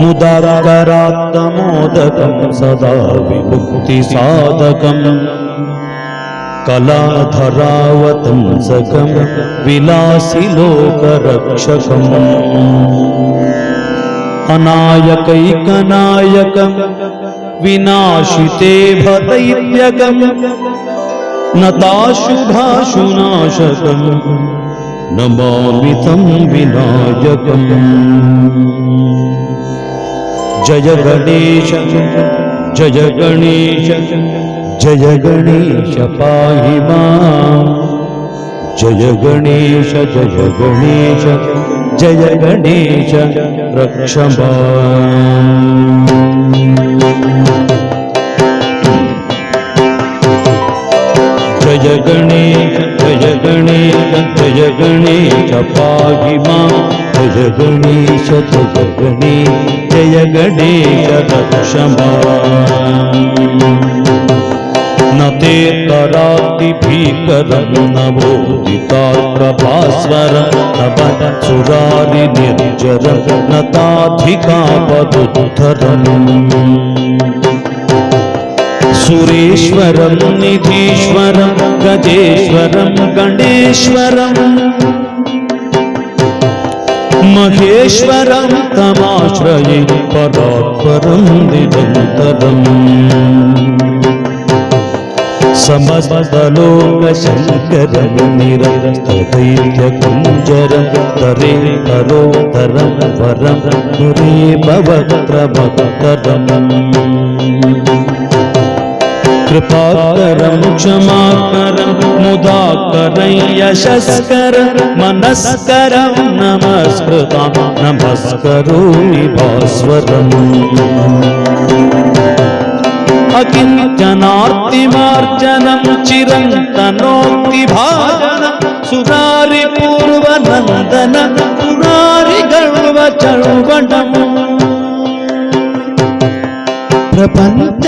मुदाकरात्तमोदकं सदा विमुक्तिसाधकम्। कलाधरावतंसकं विलासि लोकरक्षकम् अनायकैकनायकं विनाशिते भदैत्यकम् नताशुभाशुनाशकम् नमामि तं विनायकम् जय गणेश जय गणेश जय गणेश पाहि जय गणेश जय गणेश जय गणेश रक्ष जय गणेश जय गणेश जय गणेश पाहि జయ గణేశ జయ గణే జయ గణేశ రక్షమా నతే కరాతి భీకరం నవోదితాస్వరం నవన సురారి నిర్జరం నతాధికాపదుధరం సురేశ్వరం నిధీశ్వరం గజేశ్వరం గణేశ్వరం మహేశ్వరం తమాశ్రయి పరాత్పరం నిరంతరం సమస్తలోకశంకరం నిరంతరైర్యకుంజరం తరే తరోతరం వరం మురే భవత్ర భక్తరం कृपाकरं क्षमाकरं मुदाकरं यशस्करं मनस्करं नमस्कृता नमस्करोमि भास्वरम् अकिञ्चनार्तिमार्जनं चिरन्तनोक्तिभाजनं सुरारिपूर्वनन्दन पुरारिगर्वचर्वणम्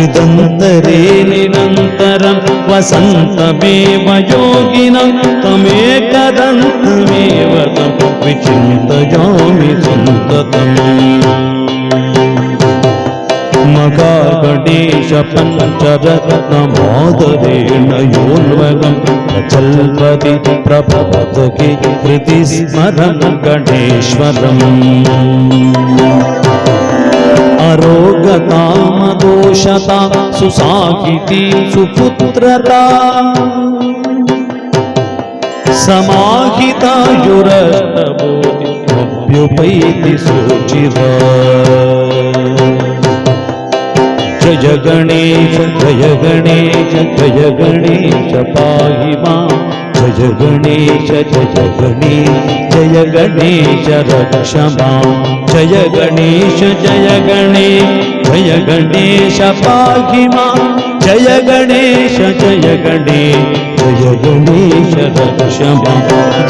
हृदन्तरे निरन्तरं वसन्तमेव योगिनं तमेकदन्तमेव तं विचिन्तयामि सन्ततम् मगागणेश पञ्चरत्नमादरेण योन्वगं प्रचल्पति प्रभवतके कृति स्मरं गणेश्वरम् అరోగతామదోషత సుసాహితీ సుపుత్రత సమాహితాయురస్తమోది అభ్యుపైతి సూచిత జయ గణేశ జయ గణేశ జయ గణేశ పాహి మా जय गणेश जय गणेश जय गणेश रक्ष जय गणेश जय गणेश जय गणेश पाहि जय गणेश जय गणेश जय गणेश रक्ष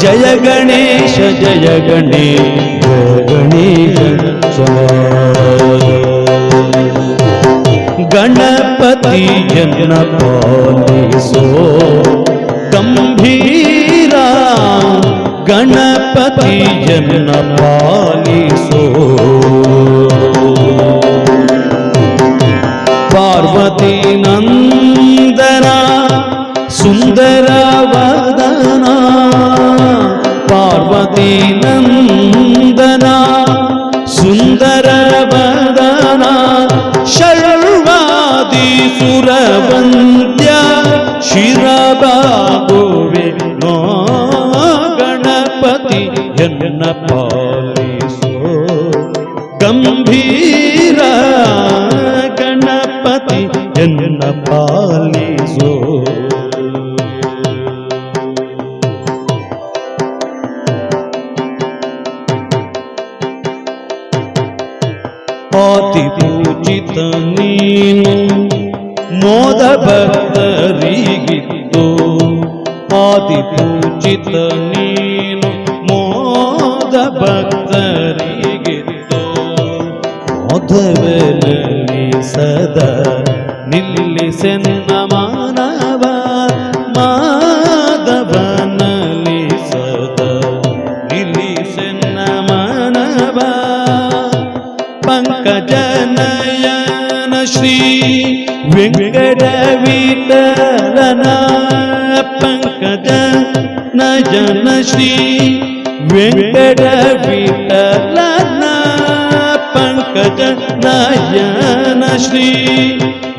जय गणेश जय गणेश जय गणेश गणपति जन पालिसो गंभीरा गणपति जन पालिसो पार्वती नंदना सुंदर वदना पार्वती नंदना सुंदर वदना शर्वादि सुरवन्द्य ಗಂಭೀರ ಗಣಪತಿ ಎನ್ನ ಪಾಲಿಸೋ ಪಾತಿ ಪೂಜಿತ ನೀನು ಮೋದ ಭಕ್ತರಿಗಿತ್ತು ಪಾತಿ ಪೂಜಿತ ನೀನು ಮೋದ ಭಕ್ತ ಮೋದವನಲ್ಲಿ ಸದಾ ನಿಲ್ಲಿಸೆನ್ನ ಮಾನವ ಮಾಧವನಲ್ಲಿ ಸದಾ ನಿಲ್ಲಿಸೆನ್ನ ಮಾನವ ಪಂಕಜನಯನ ಶ್ರೀ ವೆಂಕಟ ವಿಠಲನ ಪಂಕಜ ನಯನ ಶ್ರೀ ವೆಂಕಟ ವಿಠಲನ ಪಂಕಜ నాయన శ్రీ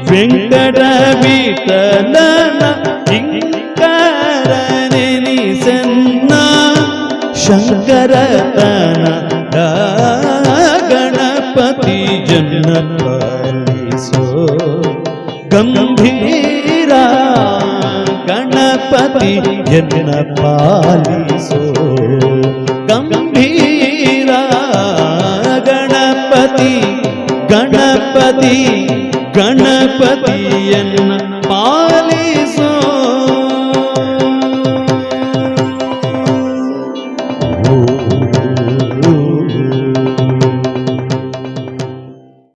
వెంకట విఠలన ఇంకరణి సన్న శంకరతన గణపతి జన పాలిసో గంభీరా గణపతి జన పాలిసో ಗಣಪತಿ ಗಣಪತಿಯನ್ನ ಪಾಲಿಸೋ